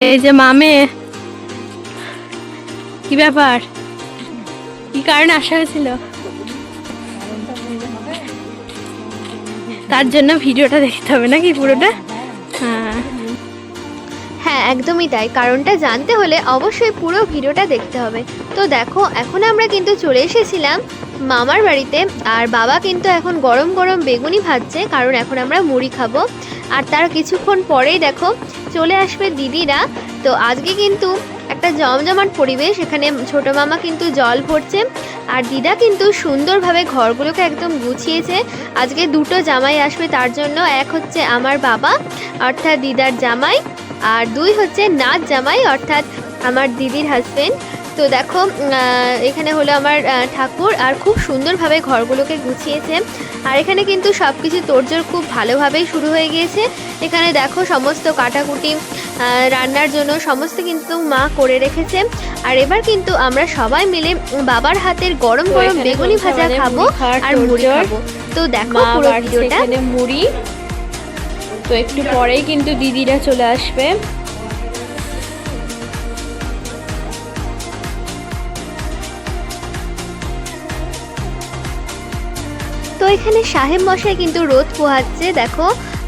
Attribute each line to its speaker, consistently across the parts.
Speaker 1: এই যে মামে, কি ব্যাপার? কি কারণে আসা হয়েছিল? তার জন্য ভিডিওটা দেখতে হবে নাকি পুরোটা? হ্যাঁ।
Speaker 2: হ্যাঁ একদমই তাই। কারণটা জানতে হলে অবশ্যই পুরো ভিডিওটা দেখতে হবে। তো দেখো, এখন আমরা কিন্তু চলে এসেছিলাম মামার বাড়িতে। আর বাবা কিন্তু এখন গরম গরম বেগুনি ভাজছে, কারণ এখন আমরা মুড়ি খাব। আর তার কিছুক্ষণ পরেই দেখো, চলে আসবে দিদিরা। তো আজকে কিন্তু একটা জমজমাট পরিবেশ, এখানে ছোট মামা কিন্তু জল ভরছে। আর দিদা কিন্তু সুন্দরভাবে ঘরগুলোকে একদম গুছিয়েছে। আজকে দুটো জামাই আসবে, তার জন্য এক হচ্ছে আমার বাবা, অর্থাৎ দিদার জামাই, আর দুই হচ্ছে নাচ জামাই, অর্থাৎ আমার দিদির হাজবেন্ড তো দেখো এখানে হলো আমার ঠাকুর আর খুব সুন্দরভাবে ঘরগুলোকে গুছিয়েছে। আর এখানে কিন্তু সব কিছু তোড়জোড় খুব ভালোভাবেই শুরু হয়ে গিয়েছে। এখানে দেখো সমস্ত কাটাকুটি রান্নার জন্য সমস্ত কিন্তু মা করে রেখেছে। আর এবার কিন্তু আমরা সবাই মিলে বাবার হাতের গরম গরম বেগুনি ভাজা খাব আর মুড়ি খাব। তো দেখো পুরো ভিডিওটা।
Speaker 1: মুড়ি। তো একটু পরেই কিন্তু দিদিরা চলে আসবে।
Speaker 2: এখানে সাহেব মশাই কিন্তু রোদ পোহাচ্ছে দেখো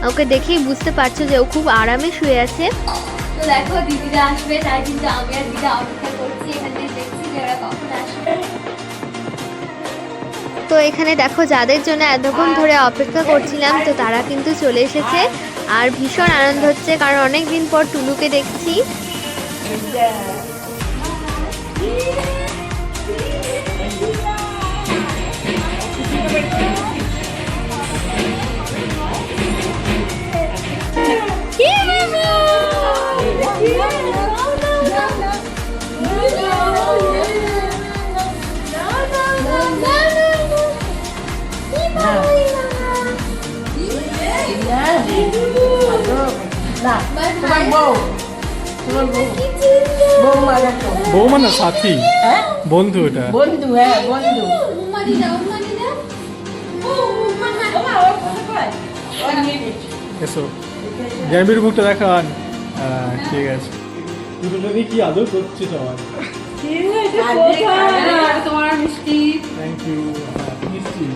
Speaker 2: ওকে দেখেই বুঝতে পারছ যে ও খুব আরামে শুয়ে আছে। তো দেখো দিদিরা আসবে তাই কিন্তু আমি আর দিদা অপেক্ষা করছি এখানে দেখছি যে ওরা কখন আসবে। তো এখানে দেখো যাদের জন্য এতক্ষণ ধরে অপেক্ষা করছিলাম তো তারা কিন্তু চলে এসেছে। আর ভীষণ আনন্দ হচ্ছে কারণ অনেক দিন পর টুলুকে দেখছি।
Speaker 3: বউ তোমার বউ বৌমা দেখো
Speaker 4: বৌমা না সাথী?
Speaker 3: হ্যাঁ
Speaker 4: বন্ধু এটা।
Speaker 3: বন্ধু হ্যাঁ বন্ধু।
Speaker 4: এসো। জ্ঞানবীর মুখটা দেখান হ্যাঁ। ঠিক আছে। দুটো নিয়ে কি আদৌ করছে তোমার
Speaker 3: তোমার মিষ্টি।
Speaker 4: থ্যাংক ইউ মিষ্টি।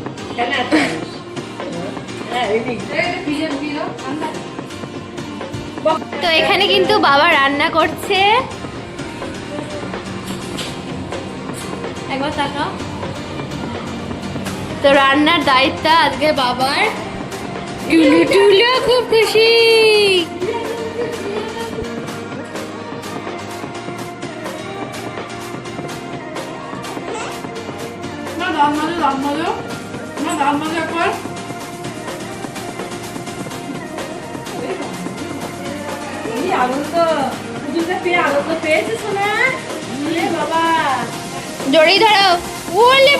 Speaker 2: তো এখানে কিন্তু বাবা রান্না করছে।
Speaker 1: একবার তাকাও। তো রান্নার দায়িত্ব আজকে বাবার। টুলু টুলু খুব খুশি।
Speaker 5: না দাম মাঝে দাম না দাম একবার। এই আনন্দ পুজোতে পেয়ে আনন্দ পেয়েছিস না বাবা।
Speaker 2: জড়িয়ে ধরো। ওলে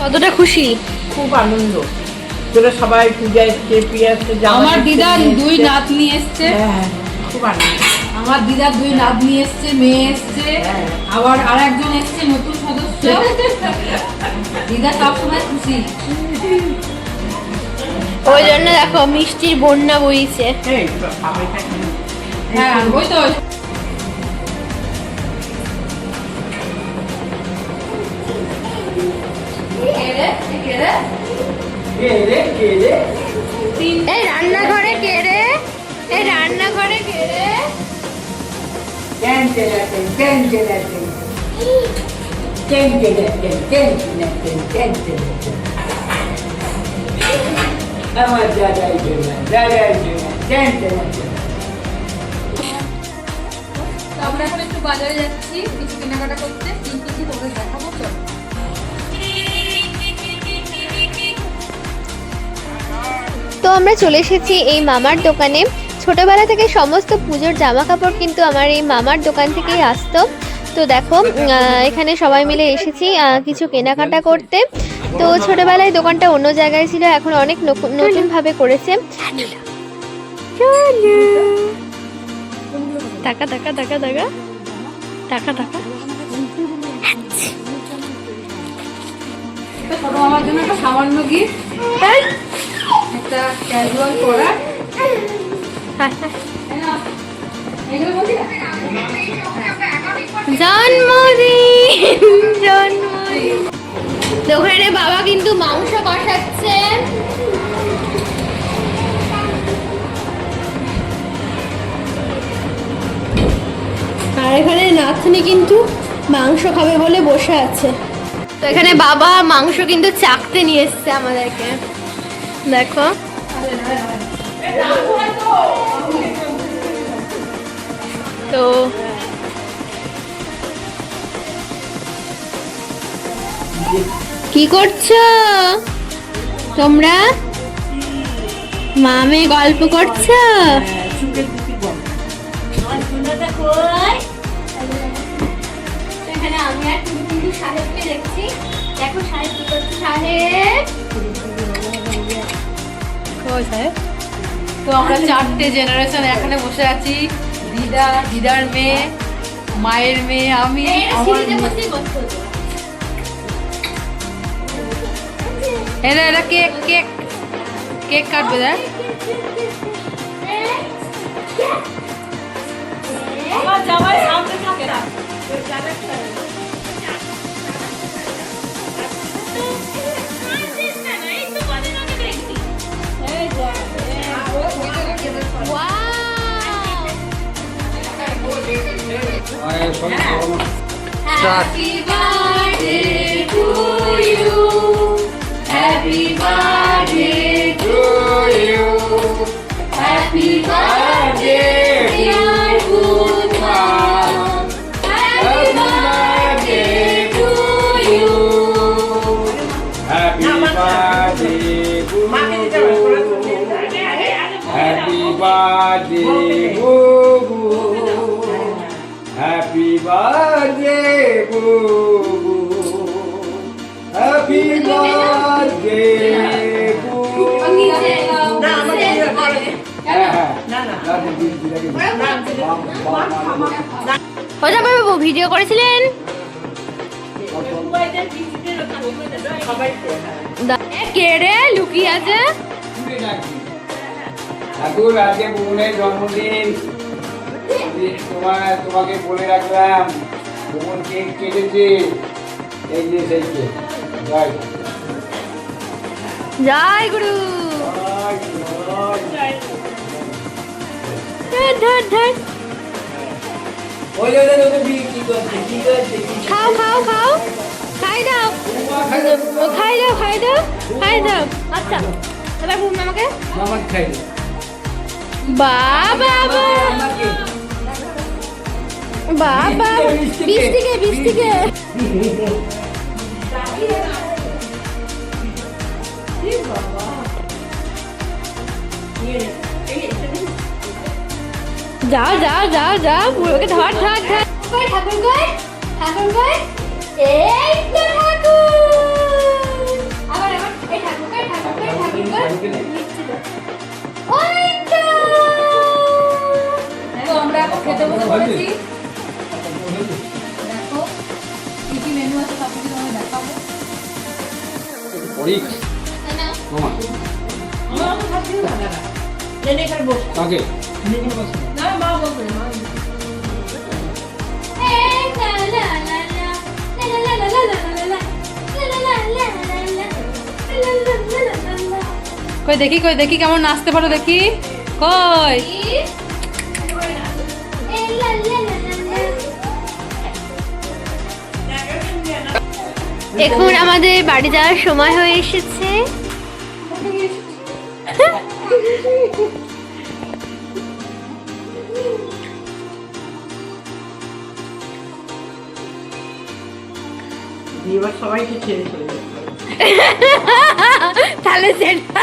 Speaker 1: কতটা খুশি?
Speaker 3: খুব আনন্দ। তোরা সবাই পূজা এসছে প্রিয়া এসছে
Speaker 5: আমার দিদার দুই
Speaker 3: নাত
Speaker 5: নিয়ে এসছে।
Speaker 3: হ্যাঁ খুব আনন্দ।
Speaker 5: আমার দিদার দুই নাত নিয়ে এসছে মেয়ে এসছে।
Speaker 3: হ্যাঁ।
Speaker 5: আবার আর একজন এসছে নতুন সদস্য। দিদা সবসময় খুশি।
Speaker 1: ওই জন্য দেখো মিষ্টির বন্যা বইছে
Speaker 5: হ্যাঁ ওই তো
Speaker 2: এই রান্নাঘরে কে রে এই রান্নাঘরে কে রে
Speaker 3: কেন
Speaker 5: তো আমরা
Speaker 2: চলে এসেছি এই মামার দোকানে। ছোটবেলা থেকে সমস্ত পুজোর জামা কাপড় কিন্তু আমার এই মামার দোকান থেকেই আসতো। তো দেখো এখানে সবাই মিলে এসেছি কিছু কেনাকাটা করতে। তো ছোটবেলায় দোকানটা অন্য জায়গায় ছিল এখন অনেক নতুন ভাবে করেছে।
Speaker 1: টাকা টাকা টাকা টাকা। টাকা টাকা।
Speaker 5: একটা জন্য একটা সামান্য গিফট একটা ক্যাজুয়াল পরা। এগুলো বলছি না?
Speaker 2: জন্মদিন জন্মদিন। ওখানে বাবা কিন্তু মাংস কষাচ্ছে। আর এখানে নাতনি কিন্তু মাংস খাবে বলে বসে আছে। তো এখানে বাবা মাংস কিন্তু চাকতে নিয়ে এসছে আমাদেরকে। দেখো। তো কি করছ? তোমরা? মামে গল্প করছ? দেখো সাহেব কি করছে সাহেব?
Speaker 5: সাহেব? তো আমরা চারটে জেনারেশন এখানে বসে আছি। দিদা দিদার মেয়ে মায়ের মেয়ে আমি আমার এরা এরা কেক কেক কেক কাটবে দেখ
Speaker 2: Happy birthday. Happy birthday to you. Happy birthday, dear good mom. Happy birthday to you.
Speaker 4: Happy birthday, Boo. Happy birthday, Boo Boo. Happy birthday, Boo.
Speaker 2: বাবু, ভিডিও করেছিলেন? কে রে? লুকিয়ে আছে?
Speaker 4: ঠাকুর, আজকে বোনের জন্মদিন। তোমার তোমাকে বলে রাখলাম, বোন কেক কেটেছে। এই যে, সেই কেক।
Speaker 2: জয় গুরু। খাও খাও খাও। খাই দাও। ও খাই দাও খাই দাও। খাই দাও। আচ্ছা এবার ঘুম আমাকে।
Speaker 3: খাই
Speaker 2: বাবা। বাবা
Speaker 3: বিশ থেকে
Speaker 2: বিশ থেকে যাও যা যা যা পুরোকে ধর ধর ধর। ঠাকুর কই ঠাকুর কই এই তো ঠাকুর। আবার আবার, এই ঠাকুর কই ঠাকুর কই ঠাকুর কই ওই তো
Speaker 5: খেতে বসে পড়েছি। দেখো, কি কি মেনু আছে তোমায় দেখাবো। কই দেখি কই দেখি কেমন নাচতে পারো দেখি? কই?
Speaker 2: দেখুন আমাদের বাড়ি যাওয়ার সময় হয়ে এসেছে। তাহলে সেটা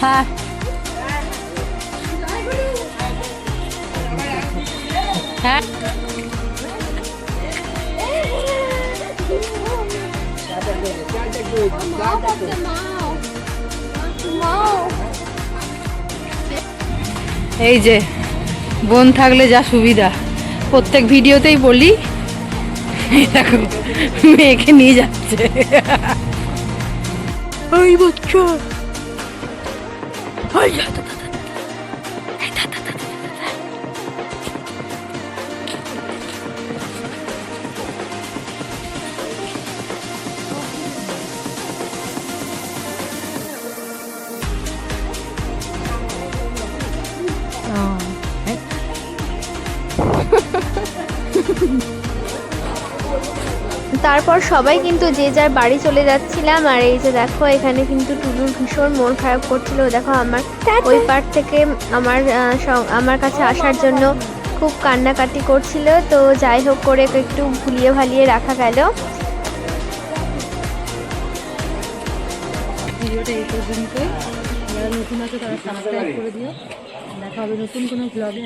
Speaker 3: হ্যাঁ। হ্যাঁ।
Speaker 5: এই যে বোন থাকলে যা সুবিধা। প্রত্যেক ভিডিওতেই বলি দেখো মেয়েকে নিয়ে যাচ্ছে। ওই বাচ্চা। ওই যা,
Speaker 2: তারপর সবাই কিন্তু যে যার বাড়ি চলে যাচ্ছিলাম, আর এই যে দেখো, এখানে কিন্তু টুলুর ভীষণ মন খারাপ করছিল। দেখো আমার ওই পার থেকে আমার আমার কাছে আসার জন্য খুব কান্নাকাটি করছিল। তো যাই হোক করে একটু ভুলিয়ে ভালিয়ে রাখা গেল।
Speaker 5: নতুন আছে তারা সাবস্ক্রাইব করে দিও। দেখা হবে নতুন কোনো ব্লগে